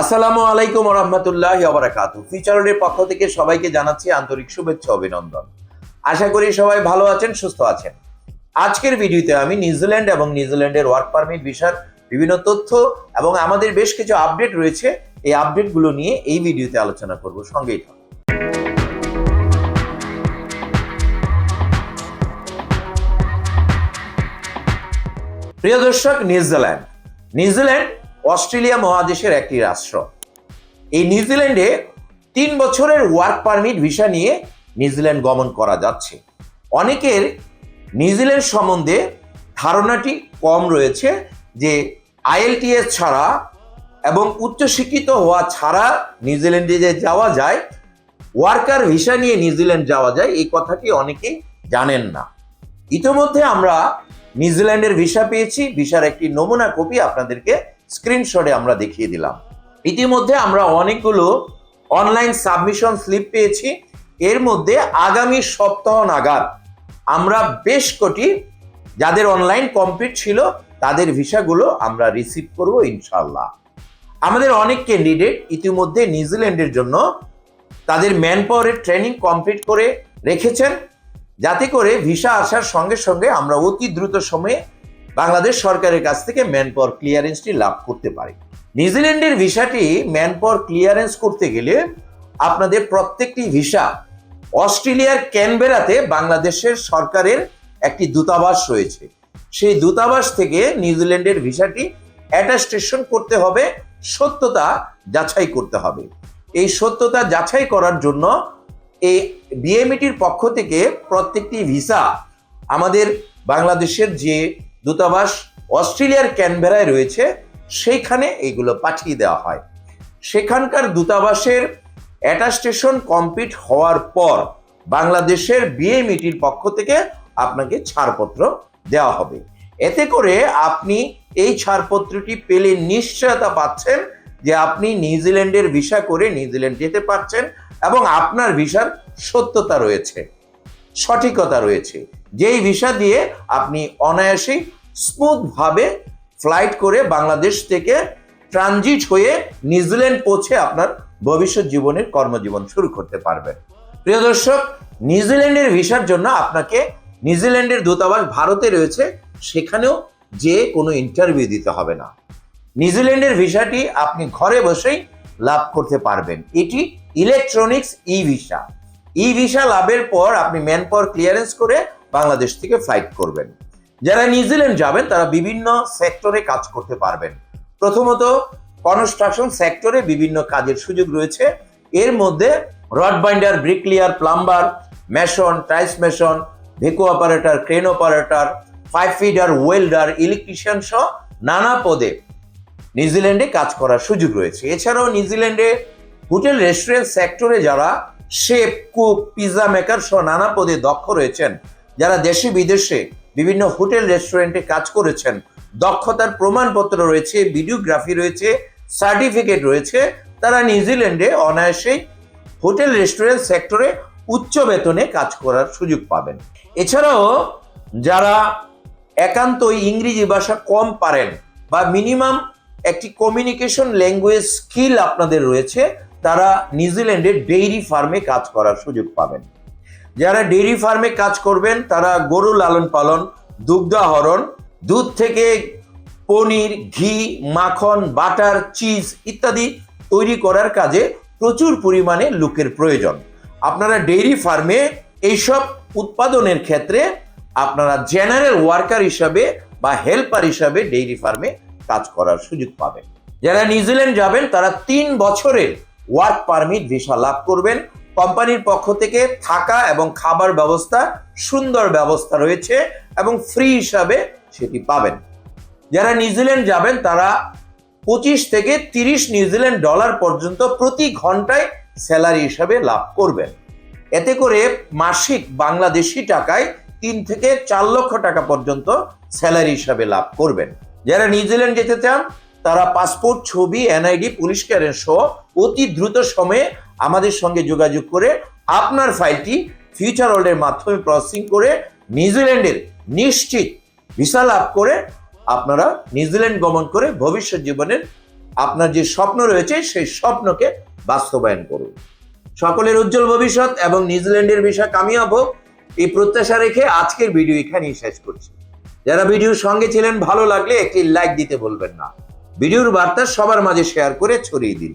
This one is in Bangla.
আসসালামু আলাইকুম রহমতুল্লাহ আবরাকাত ফিচারের পক্ষ থেকে সবাইকে জানাচ্ছি আন্তরিক শুভেচ্ছা, অভিনন্দন। আশা করি সবাই ভালো আছেন, সুস্থ আছেন। আজকের ভিডিওতে আমি নিউজিল্যান্ড এবং নিউজিল্যান্ডের ওয়ার্ক পারমিট ভিসার বিভিন্ন তথ্য এবং আমাদের বেশ কিছু আপডেট রয়েছে। এই আপডেটগুলো নিয়ে এই ভিডিওতে আলোচনা করব, সঙ্গেই থাকুন। প্রিয় দর্শক, নিউজিল্যান্ড। নিউজিল্যান্ড অস্ট্রেলিয়া মহাদেশের একটি রাষ্ট্র। এই নিউজিল্যান্ডে তিন বছরের ওয়ার্ক পারমিট ভিসা নিয়ে নিউজিল্যান্ড গমন করা যাচ্ছে। অনেকের নিউজিল্যান্ড সম্বন্ধে ধারণাটি কম রয়েছে যে আইএলটিএস ছাড়া এবং উচ্চশিক্ষিত হওয়া ছাড়া নিউজিল্যান্ডে যে যাওয়া যায় ওয়ার্কার ভিসা নিয়ে নিউজিল্যান্ড যাওয়া যায়, এই কথাটি অনেকেই জানেন না। ইতিমধ্যে আমরা নিউজিল্যান্ডের ভিসা পেয়েছি ভিসার একটি নমুনা কপি আপনাদেরকে স্ক্রিনশটে আমরা দেখিয়ে দিলাম। ইতিমধ্যে আমরা অনেকগুলো অনলাইন সাবমিশন স্লিপ পেয়েছি। এর মধ্যে আগামী সপ্তাহ নাগাদ আমরা বেশ কটি যাদের অনলাইন কমপ্লিট ছিল, তাদের ভিসাগুলো আমরা রিসিভ করব ইনশাল্লাহ আমাদের অনেক ক্যান্ডিডেট ইতিমধ্যে নিউজিল্যান্ডের জন্য তাদের ম্যান পাওয়ারের ট্রেনিং কমপ্লিট করে রেখেছেন। যাতে করে ভিসা আসার সঙ্গে সঙ্গে আমরা অতি দ্রুত সময়ে বাংলাদেশ সরকারের কাছ থেকে ম্যান পাওয়ার ক্লিয়ারেন্সটি লাভ করতে পারে। নিউজিল্যান্ডের ভিসাটি ম্যান পাওয়ার ক্লিয়ারেন্স করতে গেলে আপনাদের প্রত্যেকটি ভিসা অস্ট্রেলিয়ার ক্যানবেরাতে বাংলাদেশের সরকারের একটি দূতাবাস রয়েছে। সেই দূতাবাস থেকে নিউজিল্যান্ডের ভিসাটি অ্যাটাস্টেশন করতে হবে, সত্যতা যাচাই করতে হবে। এই সত্যতা যাচাই করার জন্য এই বিএমইটির পক্ষ থেকে প্রত্যেকটি ভিসা আমাদের বাংলাদেশের যে দূতাবাস অস্ট্রেলিয়ার ক্যানবেরায় রয়েছে, সেইখানে এইগুলো পাঠিয়ে দেওয়া হয়। সেখানকার দূতাবাসের অ্যাটাস্টেশন কমপ্লিট হওয়ার পর বাংলাদেশের বিএমইটির পক্ষ থেকে আপনাকে ছাড়পত্র দেওয়া হবে। এতে করে আপনি এই ছাড়পত্রটি পেলে নিশ্চয়তা পাচ্ছেন যে আপনি নিউজিল্যান্ডের ভিসা করে নিউজিল্যান্ড যেতে পারছেন এবং আপনার ভিসার সত্যতা রয়েছে, সঠিকতা রয়েছে। যেই ভিসা দিয়ে আপনি অনায়াসেই স্মুথভাবে ফ্লাইট করে বাংলাদেশ থেকে ট্রানজিট হয়ে নিউজিল্যান্ড পৌঁছে আপনার ভবিষ্যৎ জীবনের কর্মজীবন শুরু করতে পারবেন। প্রিয় দর্শক, নিউজিল্যান্ডের ভিসার জন্য আপনাকে নিউজিল্যান্ডের দূতাবাস ভারতে রয়েছে, সেখানেও যে কোনো ইন্টারভিউ দিতে হবে না। নিউজিল্যান্ডের ভিসাটি আপনি ঘরে বসেই লাভ করতে পারবেন। এটি electronics e visa e visa লাভের পর আপনি ম্যান পাওয়ার ক্লিয়ারেন্স করে বাংলাদেশ থেকে ফ্লাইট করবেন। যারা নিউজিল্যান্ড যাবেন, তারা বিভিন্ন সেক্টরে কাজ করতে পারবেন। প্রথমত কনস্ট্রাকশন সেক্টরে বিভিন্ন কাজের সুযোগ রয়েছে। এর মধ্যে rod binder bricklayer plumber mason tiles mason ভেকো operator crane operator pipe fitter welder electrician সহ নানা পদে নিউজিল্যান্ডে কাজ করার সুযোগ রয়েছে। এছাড়াও নিউজিল্যান্ডে হোটেল রেস্টুরেন্ট সেক্টরে যারা শেফ কুক পিৎজা মেকার সহ নানা পদে দক্ষ রয়েছেন যারা দেশে বিদেশে বিভিন্ন হোটেল, রেস্টুরেন্টে কাজ করেছেন, দক্ষতার প্রমাণপত্র রয়েছে, ভিডিওগ্রাফি রয়েছে, সার্টিফিকেট রয়েছে, তারা নিউজিল্যান্ডে অনায়াসেই হোটেল, রেস্টুরেন্ট সেক্টরে উচ্চ বেতনে কাজ করার সুযোগ পাবেন। এছাড়াও যারা একান্ত ইংরেজি ভাষা কম পারেন বা মিনিমাম একটি কমিউনিকেশন ল্যাঙ্গুয়েজ স্কিল আপনাদের রয়েছে, তারা নিউজিল্যান্ডের ডেইরি ফার্মে কাজ করার সুযোগ পাবেন। যারা ডেইরি ফার্মে কাজ করবেন, তারা গরু লালন পালন দুগ্ধাহরণ দুধ থেকে পনির, ঘি, মাখন, বাটার, চিজ ইত্যাদি তৈরি করার কাজে প্রচুর পরিমাণে লোকের প্রয়োজন। আপনারা ডেইরি ফার্মে এইসব উৎপাদনের ক্ষেত্রে আপনারা জেনারেল ওয়ার্কার হিসাবে বা হেল্পার হিসাবে ডেইরি ফার্মে কাজ করার সুযোগ পাবেন। যারা নিউজিল্যান্ড যাবেন, তারা তিন বছরের ওয়ার্ক পারমিট ভিসা লাভ করবেন। কোম্পানির পক্ষ থেকে থাকা এবং খাবার ব্যবস্থা, সুন্দর ব্যবস্থা রয়েছে এবং ফ্রি হিসাবে সেটি পাবেন। যারা নিউজিল্যান্ড যাবেন, তারা পঁচিশ থেকে তিরিশ নিউজিল্যান্ড ডলার পর্যন্ত প্রতি ঘন্টায় স্যালারি হিসাবে লাভ করবেন। এতে করে মাসিক বাংলাদেশি টাকায় তিন থেকে চার লক্ষ টাকা পর্যন্ত স্যালারি হিসাবে লাভ করবেন। যারা নিউজিল্যান্ড যেতে চান, তারা পাসপোর্ট, ছবি, এনআইডি, পুলিশ ক্লিয়ারেন্স সহ অতি দ্রুত সময়ে আমাদের সঙ্গে যোগাযোগ করে আপনার ফাইলটি ফিউচার ওয়ার্ল্ডের মাধ্যমে প্রসেসিং করে নিউজিল্যান্ডের নিশ্চিত ভিসা লাভ করে আপনারা নিউজিল্যান্ড গমন করে ভবিষ্যৎ জীবনের আপনার যে স্বপ্ন রয়েছে, সেই স্বপ্নকে বাস্তবায়ন করুন। সকলের উজ্জ্বল ভবিষ্যৎ এবং নিউজিল্যান্ডের বিষয় কামিয়াব হোক, এই প্রত্যাশা রেখে আজকের ভিডিও এখানেই শেষ করছি। যারা ভিডিওর সঙ্গে ছিলেন, ভালো লাগলে একটি লাইক দিতে বলবেন না। ভিডিওর বার্তা সবার মাঝে শেয়ার করে ছড়িয়ে দিন।